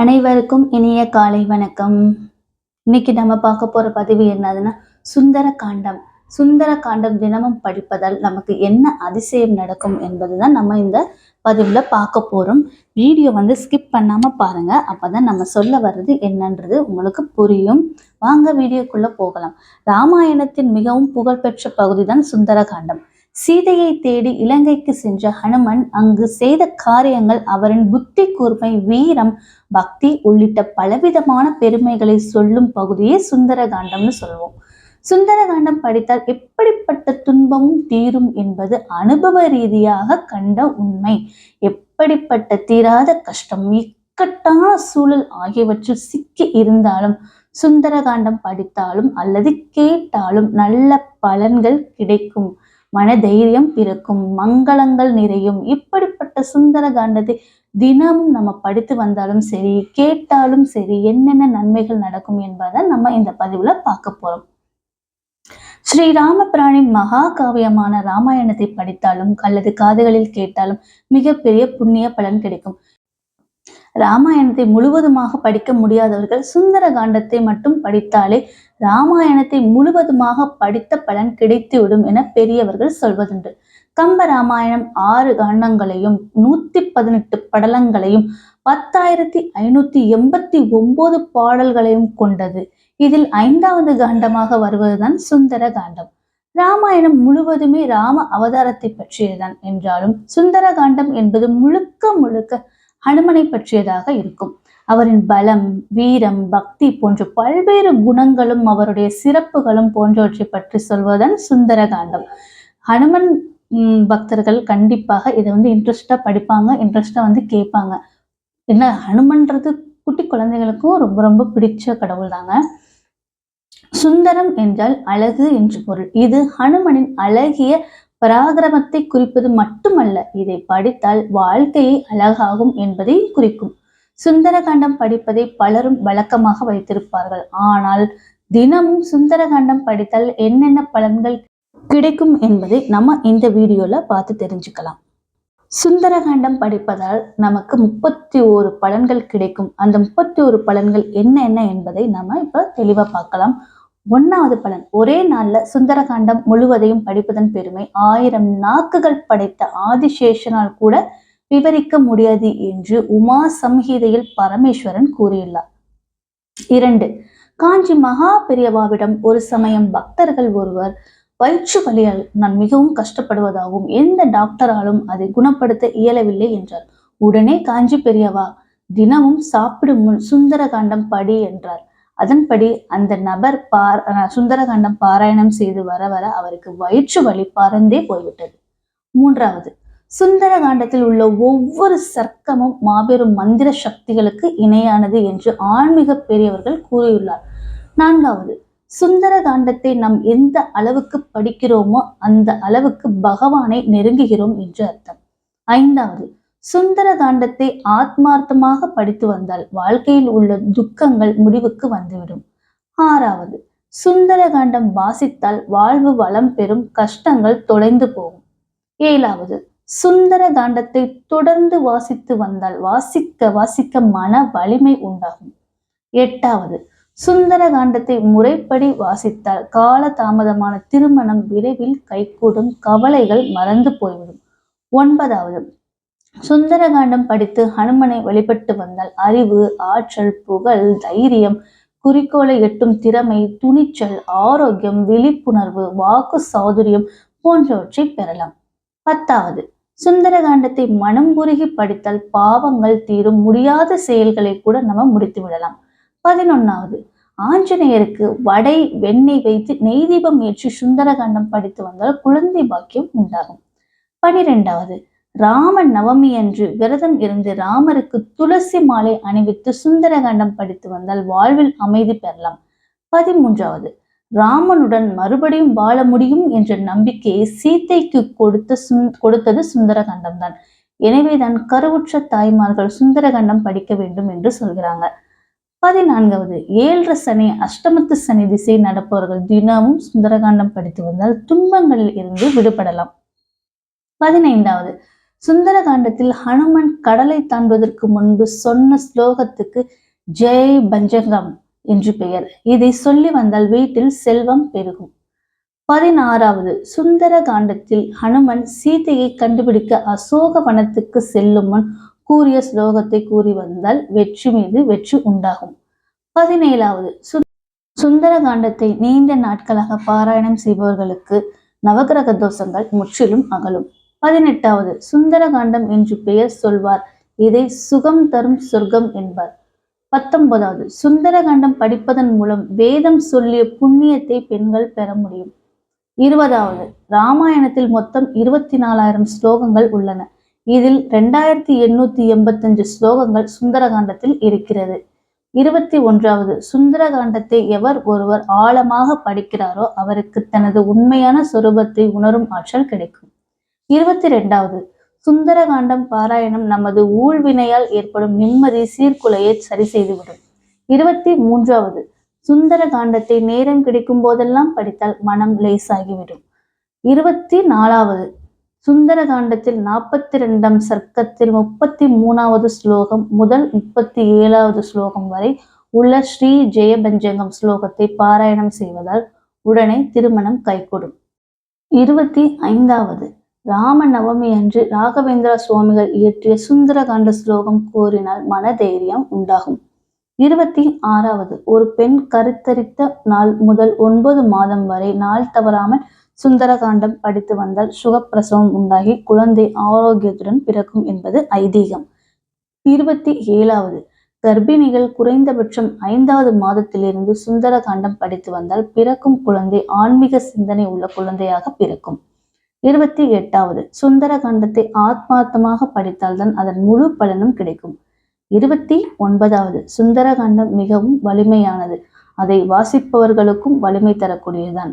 அனைவருக்கும் இனிய காலை வணக்கம். இன்னைக்கு நம்ம பார்க்க போற பதிவு என்னதுன்னா சுந்தர காண்டம் சுந்தர காண்டம் தினமும் படிப்பதால் நமக்கு என்ன அதிசயம் நடக்கும் என்பதுதான் நம்ம இந்த பதிவுல பார்க்க போறோம். வீடியோ வந்து ஸ்கிப் பண்ணாம பாருங்க. அப்பதான் நம்ம சொல்ல வர்றது என்னன்றது உங்களுக்கு புரியும். வாங்க வீடியோக்குள்ள போகலாம். ராமாயணத்தின் மிகவும் புகழ்பெற்ற பகுதி தான் சுந்தர காண்டம் சீதையை தேடி இலங்கைக்கு சென்ற ஹனுமன் அங்கு செய்த காரியங்கள் அவரின் புத்தி கூர்மை வீரம் பக்தி உள்ளிட்ட பலவிதமான பெருமைகளை சொல்லும் பகுதியே சுந்தரகாண்டம்னு சொல்லுவோம். சுந்தரகாண்டம் படித்தால் எப்படிப்பட்ட துன்பமும் தீரும் என்பது அனுபவ ரீதியாக கண்ட உண்மை. எப்படிப்பட்ட தீராத கஷ்டம் இக்கட்டான சூழல் ஆகியவற்றில் சிக்கி இருந்தாலும் சுந்தரகாண்டம் படித்தாலும் அல்லது கேட்டாலும் நல்ல பலன்கள் கிடைக்கும். மன தைரியம் பிறக்கும். மங்களங்கள் நிறையும். இப்படிப்பட்ட சுந்தர காண்டத்தை தினமும் நம்ம படித்து வந்தாலும் சரி கேட்டாலும் சரி என்னென்ன நன்மைகள் நடக்கும் என்பதை நம்ம இந்த பதிவுல பார்க்க போறோம். ஸ்ரீ ராமபிரானின் மகா காவியமான ராமாயணத்தை படித்தாலும் அல்லது காதுகளில் கேட்டாலும் மிகப்பெரிய புண்ணிய பலன் கிடைக்கும். ராமாயணத்தை முழுவதுமாக படிக்க முடியாதவர்கள் சுந்தர காண்டத்தை மட்டும் படித்தாலே ராமாயணத்தை முழுவதுமாக படித்த பலன் கிடைத்துவிடும் என பெரியவர்கள் சொல்வதுண்டு. கம்ப ராமாயணம் ஆறு காண்டங்களையும் நூத்தி பதினெட்டு படலங்களையும் பத்தாயிரத்தி ஐநூத்தி எண்பத்தி ஒன்பது பாடல்களையும் கொண்டது. இதில் ஐந்தாவது காண்டமாக வருவதுதான் சுந்தர காண்டம் ராமாயணம் முழுவதுமே ராம அவதாரத்தை பற்றியதுதான். என்றாலும் சுந்தர காண்டம் என்பது முழுக்க முழுக்க ஹனுமனை பற்றியதாக இருக்கும். அவரின் பலம் வீரம் பக்தி போன்ற பல்வேறு குணங்களும் அவருடைய சிறப்புகளும் போன்றவற்றை பற்றி சொல்வதன் சுந்தர காண்டம் ஹனுமன் பக்தர்கள் கண்டிப்பாக இதை வந்து இன்ட்ரெஸ்டா படிப்பாங்க இன்ட்ரெஸ்டா வந்து கேட்பாங்க. என்ன ஹனுமன்றது குட்டி குழந்தைகளுக்கும் ரொம்ப ரொம்ப பிடிச்ச கடவுள் தாங்க சுந்தரம் என்றால் அழகு என்று பொருள். இது ஹனுமனின் அழகிய பராக்கிரமத்தை குறிப்பது மட்டுமல்ல இதை படித்தால் வாழ்க்கையை அழகாகும் என்பதை குறிக்கும். சுந்தரகாண்டம் படிப்பதை பலரும் வழக்கமாக வைத்திருப்பார்கள். ஆனால் தினமும் சுந்தரகாண்டம் படித்தால் என்னென்ன பலன்கள் கிடைக்கும் என்பதை நம்ம இந்த வீடியோல பார்த்து தெரிஞ்சுக்கலாம். சுந்தரகாண்டம் படிப்பதால் நமக்கு முப்பத்தி ஓரு பலன்கள் கிடைக்கும். அந்த முப்பத்தி ஒரு பலன்கள் என்ன என்ன என்பதை நம்ம இப்ப தெளிவா பார்க்கலாம். ஒன்னாவது பலன். ஒரே நாள்ல சுந்தரகாண்டம் முழுவதையும் படிப்பதன் பெருமை. ஆயிரம் நாக்குகள் படைத்த ஆதிசேஷனால் கூட விவரிக்க முடியாது என்று உமா சம்ஹீதையில் பரமேஸ்வரன் கூறியுள்ளார். இரண்டு காஞ்சி மகா பெரியவாவிடம் ஒரு சமயம் பக்தர்கள் ஒருவர் வயிற்று வலியால் நான் மிகவும் கஷ்டப்படுவதாகவும் எந்த டாக்டராலும் அதை குணப்படுத்த இயலவில்லை என்றார். உடனே காஞ்சி பெரியவா தினமும் சாப்பிடும் முன் சுந்தரகாண்டம் படி என்றார். அதன்படி அந்த நபர் பார் சுந்தரகாண்டம் பாராயணம் செய்து வர வர அவருக்கு வயிற்று வலி பறந்தே போய்விட்டது. மூன்றாவது சுந்தர காண்டத்தில் உள்ள ஒவ்வொரு சர்க்கமும் மாபெரும் மந்திர சக்திகளுக்கு இணையானது என்று ஆன்மீக பெரியவர்கள் கூறியுள்ளார். நான்காவது சுந்தர காண்டத்தை நாம் எந்த அளவுக்கு படிக்கிறோமோ அந்த அளவுக்கு பகவானை நெருங்குகிறோம் என்று அர்த்தம். ஐந்தாவது சுந்தர காண்டத்தை ஆத்மார்த்தமாக படித்து வந்தால் வாழ்க்கையில் உள்ள துக்கங்கள் முடிவுக்கு வந்துவிடும். ஆறாவது சுந்தர காண்டம் வாசித்தால் வாழ்வு வளம் பெறும் கஷ்டங்கள் தொலைந்து போகும். ஏழாவது சுந்தர காண்டத்தை தொடர்ந்து வாசித்து வந்தால் வாசிக்க வாசிக்க மன வலிமை உண்டாகும். எட்டாவது சுந்தர காண்டத்தை முறைப்படி வாசித்தால் கால தாமதமான திருமணம் விரைவில் கைகூடும் கவலைகள் மறந்து போய்விடும். ஒன்பதாவது சுந்தரகாண்டம் படித்து ஹனுமனை வழிபட்டு வந்தால் அறிவு ஆற்றல் புகழ் தைரியம் குறிக்கோளை எட்டும் திறமை துணிச்சல் ஆரோக்கியம் விழிப்புணர்வு வாக்கு சாதுரியம் போன்றவற்றை பெறலாம். பத்தாவது சுந்தரகாண்டத்தை மனம் குறுகி படித்தால் பாவங்கள் தீரும் முடியாத செயல்களை கூட நம்ம முடித்து விடலாம். பதினொன்னாவது ஆஞ்சநேயருக்கு வடை வெண்ணெய் வைத்து நெய் தீபம் ஏற்றி சுந்தரகாண்டம் படித்து வந்தால் குழந்தை பாக்கியம் உண்டாகும். பனிரெண்டாவது ராம நவமி அன்று விரதம் இருந்து ராமருக்கு துளசி மாலை அணிவித்து சுந்தரகண்டம் படித்து வந்தால் வாழ்வில் அமைதி பெறலாம். பதிமூன்றாவது ராமனுடன் மறுபடியும் வாழ முடியும் என்ற நம்பிக்கையை சீத்தைக்கு கொடுத்த சுந் கொடுத்தது சுந்தரகண்டம் தான் எனவேதான் கருவுற்ற தாய்மார்கள் சுந்தரகண்டம் படிக்க வேண்டும் என்று சொல்கிறாங்க. பதினான்காவது ஏழரை சனி அஷ்டமத்து சனி திசை நடப்பவர்கள் தினமும் சுந்தரகாண்டம் படித்து வந்தால் துன்பங்களில் இருந்து விடுபடலாம். பதினைந்தாவது சுந்தர காண்டத்தில் ஹனுமன் கடலை தாண்டுவதற்கு முன்பு சொன்ன ஸ்லோகத்துக்கு ஜெய் பஞ்சங்கம் என்று பெயர். இதை சொல்லி வந்தால் வீட்டில் செல்வம் பெருகும். பதினாறாவது சுந்தர காண்டத்தில் ஹனுமன் சீதையை கண்டுபிடிக்க அசோக வனத்துக்கு செல்லும் முன் கூறிய ஸ்லோகத்தை கூறி வந்தால் வெற்றி மீது வெற்றி உண்டாகும். பதினேழாவது சுந்தர காண்டத்தை நீண்ட நாட்களாக பாராயணம் செய்பவர்களுக்கு நவகிரக தோஷங்கள் முற்றிலும் அகலும். பதினெட்டாவது சுந்தர காண்டம் என்று பெயர் சொல்வார். இதை சுகம் தரும் சொர்க்கம் என்பார். பத்தொன்பதாவது சுந்தர காண்டம் படிப்பதன் மூலம் வேதம் சொல்லிய புண்ணியத்தை பெண்கள் பெற முடியும். இருபதாவது ராமாயணத்தில் மொத்தம் இருபத்தி நாலாயிரம் ஸ்லோகங்கள் உள்ளன. இதில் ரெண்டாயிரத்தி எண்ணூத்தி எண்பத்தஞ்சு ஸ்லோகங்கள் சுந்தரகாண்டத்தில் இருக்கிறது. இருபத்தி ஒன்றாவது சுந்தரகாண்டத்தை எவர் ஒருவர் ஆழமாக படிக்கிறாரோ அவருக்கு தனது உண்மையான சொரூபத்தை உணரும் ஆற்றல் கிடைக்கும். இருபத்தி ரெண்டாவது சுந்தரகாண்டம் பாராயணம் நமது ஊழ்வினையால் ஏற்படும் நிம்மதி சீர்குலையை சரி செய்துவிடும். இருபத்தி மூன்றாவது சுந்தர காண்டத்தை நேரம் கிடைக்கும் போதெல்லாம் படித்தால் மனம் லேசாகிவிடும். இருபத்தி நாலாவது சுந்தர காண்டத்தில் நாற்பத்தி ரெண்டாம் சர்க்கத்தில் முப்பத்தி மூணாவது ஸ்லோகம் முதல் முப்பத்தி ஏழாவது ஸ்லோகம் வரை உள்ள ஸ்ரீ ஜெயபஞ்சங்கம் ஸ்லோகத்தை பாராயணம் செய்வதால் உடனே திருமணம் கைகூடும். இருபத்தி ஐந்தாவது ராம நவமி அன்று ராகவேந்திர சுவாமிகள் இயற்றிய சுந்தரகாண்ட ஸ்லோகம் கூறினால் மனதைரியம் உண்டாகும். இருபத்தி ஆறாவது ஒரு பெண் கருத்தரித்த நாள் முதல் ஒன்பது மாதம் வரை நாள் தவறாமல் சுந்தரகாண்டம் படித்து வந்தால் சுகப்பிரசவம் உண்டாகி குழந்தை ஆரோக்கியத்துடன் பிறக்கும் என்பது ஐதீகம். இருபத்தி ஏழாவது கர்ப்பிணிகள் குறைந்தபட்சம் ஐந்தாவது மாதத்திலிருந்து சுந்தரகாண்டம் படித்து வந்தால் பிறக்கும் குழந்தை ஆன்மீக சிந்தனை உள்ள குழந்தையாக பிறக்கும். இருபத்தி எட்டாவது. சுந்தர காண்டத்தை ஆத்மார்த்தமாக படித்தால்தான் அதன் முழு பலனும் கிடைக்கும். இருபத்தி ஒன்பதாவது. சுந்தரகாண்டம் மிகவும் வலிமையானது. அதை வாசிப்பவர்களுக்கும் வலிமை தரக்கூடியதுதான்.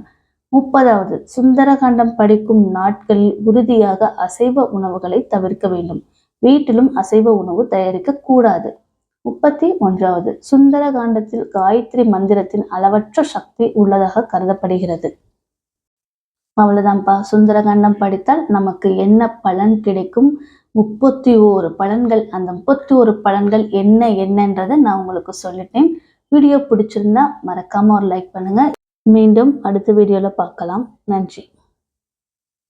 முப்பதாவது. சுந்தரகாண்டம் படிக்கும் நாட்களில் உறுதியாக அசைவ உணவுகளை தவிர்க்க வேண்டும். வீட்டிலும் அசைவ உணவு தயாரிக்க கூடாது. முப்பத்தி ஒன்றாவது. சுந்தர காண்டத்தில் காயத்ரி மந்திரத்தின் அளவற்ற சக்தி உள்ளதாக கருதப்படுகிறது. அவ்வளவுதான்ப்பா. சுந்தரகாண்டம் படித்தால் நமக்கு என்ன பலன் கிடைக்கும்? முப்பத்தி ஓரு பலன்கள் அந்த முப்பத்தி ஒரு பலன்கள் என்ன என்னன்றதை நான் உங்களுக்கு சொல்லிட்டேன். வீடியோ பிடிச்சிருந்தா மறக்காம ஒரு லைக் பண்ணுங்க. மீண்டும் அடுத்த வீடியோல பார்க்கலாம். நன்றி.